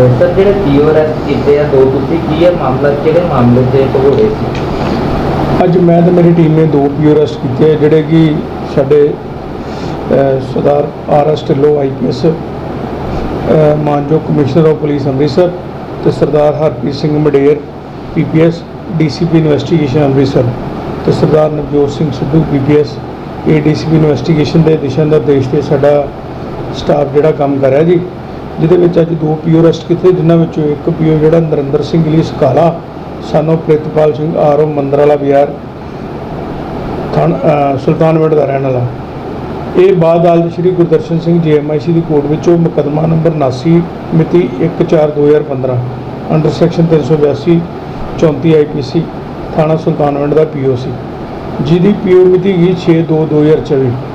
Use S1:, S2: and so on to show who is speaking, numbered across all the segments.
S1: Sir, ਜਿਹੜੇ ਪੀਓ ਕੀਤੇ ਆ? ਦੋ ਤੁਸੀਂ ਕੀ ਹੈ ਮਾਮਲਾ, ਕਿਹੜੇ ਮਾਮਲੇ 'ਚ ਭਗੋੜੇ ਸੀ?
S2: ਅੱਜ ਮੈਂ ਤੇ ਮੇਰੀ ਟੀਮ ਨੇ ਦੋ ਪੀਓ ਅਰੈਸਟ ਕੀਤੇ ਜਿਹੜੇ ਕਿ ਸਾਡੇ Sardar R S Dhillon IPS ਮਾਨਯੋਗ ਕਮਿਸ਼ਨਰ ਆਫ ਪੁਲਿਸ ਅੰਮ੍ਰਿਤਸਰ ਤੇ Sardar Harpreet Singh Mader PPS DCP investigation Amritsar ਤੇ Sardar Navjot Singh Sidhu PPS ADCP investigation ਦੇ ਦਿਸ਼ਾ ਨਿਰਦੇਸ਼ ਤੇ ਸਾਡਾ ਸਟਾਫ ਜਿਹੜਾ ਕੰਮ ਕਰ ਰਿਹਾ ਜੀ ਜਿਹਦੇ ਵਿੱਚ ਅੱਜ ਦੋ ਪੀਓ ਅਰੈਸਟ ਕੀਤੇ ਜਿਨ੍ਹਾਂ ਵਿੱਚੋਂ ਇੱਕ ਪੀਓ ਜਿਹੜਾ ਨਰਿੰਦਰ ਸਿੰਘ ਲਈ ਸਕਾਲਾ ਸਾਨੂੰ ਪ੍ਰਿਤਪਾਲ ਸਿੰਘ ਆਰਓ ਮੰਦਰਾਲਾ ਬਿਆਰ ਥਾਣ ਅ, ਸੁਲਤਾਨਵਿੰਡ ਦਾ ਰਹਿਣ ਵਾਲਾ। ਇਹ ਬਾਅਦ ਅਦਾਲਤ ਸ਼੍ਰੀ ਗੁਰਦਰਸ਼ਨ ਸਿੰਘ ਜੀਐਮਆਈਸੀ ਦੀ ਕੋਰਟ ਵਿੱਚੋਂ ਮੁਕੱਦਮਾ ਨੰਬਰ 79 ਮਿਤੀ 1/4/2015 ਅੰਡਰ ਸੈਕਸ਼ਨ 382 34 ਆਈਪੀਸੀ ਥਾਣਾ ਸੁਲਤਾਨਵਿੰਡ ਦਾ ਪੀਓ ਸੀ। ਜਿਹਦੀ ਪੀਓ ਮਿਤੀ ਗਈ 6/2/2024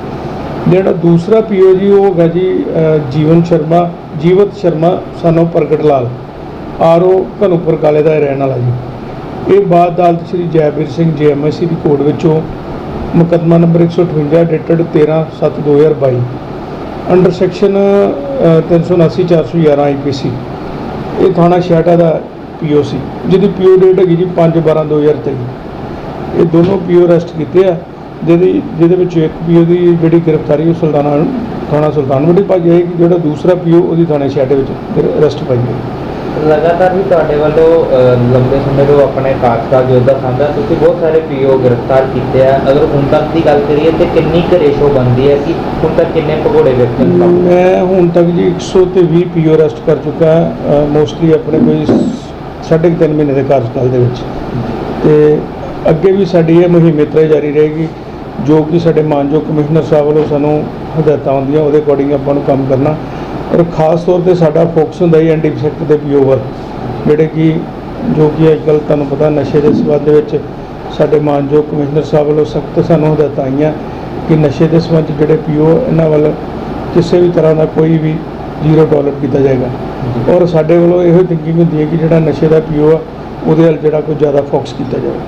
S2: ਜਿਹੜਾ ਦੂਸਰਾ ਪੀਓ ਜੀ, ਉਹ ਹੈਗਾ ਜੀ ਜੀਵਨ ਸ਼ਰਮਾ, ਜੀਵਤ ਸ਼ਰਮਾ, ਸਾਨੂੰ ਪ੍ਰਗਟ ਲਾਲ। ਆਰਓ ਘਨੂਪੁਰ ਕਾਲੇ ਦਾ ਰਹਿਣ ਵਾਲਾ ਜੀ। ਇਹ ਬਾਅਦ ਅਦਾਲਤ ਸ਼੍ਰੀ ਜੈਵੀਰ ਸਿੰਘ ਜੀਐਮਐਸਸੀ ਦੀ ਕੋਰਟ ਵਿੱਚੋਂ ਮੁਕੱਦਮਾ number 158 dated 13/7/2022 under section 379 411 IPC ਇਹ ਥਾਣਾ ਛਿਆਟਾ ਦਾ ਪੀਓ ਸੀ। ਜਿਹਦੀ ਪੀਓ ਡੇਟ ਹੈਗੀ ਜੀ 5/12/2023 ਇਹ ਦੋਨੋਂ ਪੀਓ ਅਰੈਸਟ ਕੀਤੇ ਆ। ਜਿਹਦੀ ਜਿਹਦੇ ਵਿੱਚ ਇੱਕ ਪੀਓ ਦੀ ਜਿਹੜੀ ਗ੍ਰਿਫਤਾਰੀ ਉਹ ਸੁਲਤਾਨਾ ਥਾਣਾ ਸੁਲਤਾਨਵਿੰਡ ਪਾਈ ਜਾਏਗੀ ਜਿਹੜਾ ਦੂਸਰਾ ਪੀਓ ਉਹਦੀ ਥਾਣੇ ਛਿਆਟੇ ਵਿੱਚ ਅਰੈਸਟ ਪਾਈ ਜਾਏਗੀ
S1: ਲਗਾਤਾਰ ਵੀ ਤੁਹਾਡੇ ਵੱਲੋਂ ਲੰਬੇ ਸਮੇਂ ਤੋਂ ਆਪਣੇ ਕਾਰਜਕਾਲ ਯੋਧਾ ਸਾਂਝਾ ਤੁਸੀਂ ਬਹੁਤ ਸਾਰੇ ਪੀਓ ਗ੍ਰਿਫਤਾਰ ਕੀਤੇ ਆ। ਅਗਰ ਹੁਣ ਤੱਕ ਦੀ ਗੱਲ ਕਰੀਏ ਤੇ ਕਿੰਨੀ ਕੁ ਰੇਸ਼ੋ ਬਣਦੀ ਹੈ ਕਿ ਹੁਣ ਤੱਕ ਕਿੰਨੇ ਭਗੋੜੇ ਕਾਬੂ
S2: ਮੈਂ ਹੁਣ ਤੱਕ ਜੀ 100 ਤੇ 20 ਪੀਓ ਅਰੈਸਟ ਕਰ ਚੁੱਕਾ ਮੋਸਟਲੀ ਆਪਣੇ ਕੋਈ ਸਾਢੇ ਕੁ ਤਿੰਨ ਮਹੀਨੇ ਦੇ ਕਾਰਜਕਾਲ ਦੇ ਵਿੱਚ। ਤੇ ਅੱਗੇ ਵੀ ਸਾਡੀ ਇਹ ਮੁਹਿੰਮ ਹੀ ਜਾਰੀ ਰਹੇਗੀ। ਜੋ ਕਿ ਸਾਡੇ ਮਾਨਯੋਗ ਕਮਿਸ਼ਨਰ ਸਾਹਿਬ ਵੱਲੋਂ ਸਾਨੂੰ ਹਦਾਇਤਾਂ ਆਉਂਦੀਆਂ ਉਹਦੇ ਅਕੋਰਡਿੰਗ ਆਪਾਂ ਨੂੰ ਕੰਮ ਕਰਨਾ। ਔਰ ਖਾਸ ਤੌਰ ਤੇ ਸਾਡਾ ਫੋਕਸ ਹੁੰਦਾ ਹੀ ਐਂਟੀ ਸੈਕਟਰ ਦੇ ਪੀਓ ਵੱਲ ਜਿਹੜੇ ਕਿ ਜੋ ਕਿ ਅੱਜ ਕੱਲ੍ਹ ਤੁਹਾਨੂੰ ਪਤਾ ਨਸ਼ੇ ਦੇ ਸੰਬੰਧ ਦੇ ਵਿੱਚ ਸਾਡੇ ਮਾਨਯੋਗ ਕਮਿਸ਼ਨਰ ਸਾਹਿਬ ਵੱਲੋਂ ਸਖਤ ਸਾਨੂੰ ਹਦਾਇਤਾਂ ਆਈਆਂ ਕਿ ਨਸ਼ੇ ਦੇ ਸੰਬੰਧ ਜਿਹੜੇ ਪੀਓ ਇਹਨਾਂ ਵੱਲ ਕਿਸੇ ਵੀ ਤਰ੍ਹਾਂ ਦਾ ਕੋਈ ਵੀ ਜ਼ੀਰੋ ਟੋਲਰ ਕੀਤਾ ਜਾਏਗਾ। ਔਰ ਸਾਡੇ ਵੱਲੋਂ ਇਹੋ ਥਿੰਕਿੰਗ ਹੁੰਦੀ ਹੈ ਕਿ ਜਿਹੜਾ ਨਸ਼ੇ ਦਾ ਪੀਓ ਆ ਉਹਦੇ ਵੱਲ ਜਿਹੜਾ ਕੋਈ ਜ਼ਿਆਦਾ ਫੋਕਸ ਕੀਤਾ ਜਾਵੇ।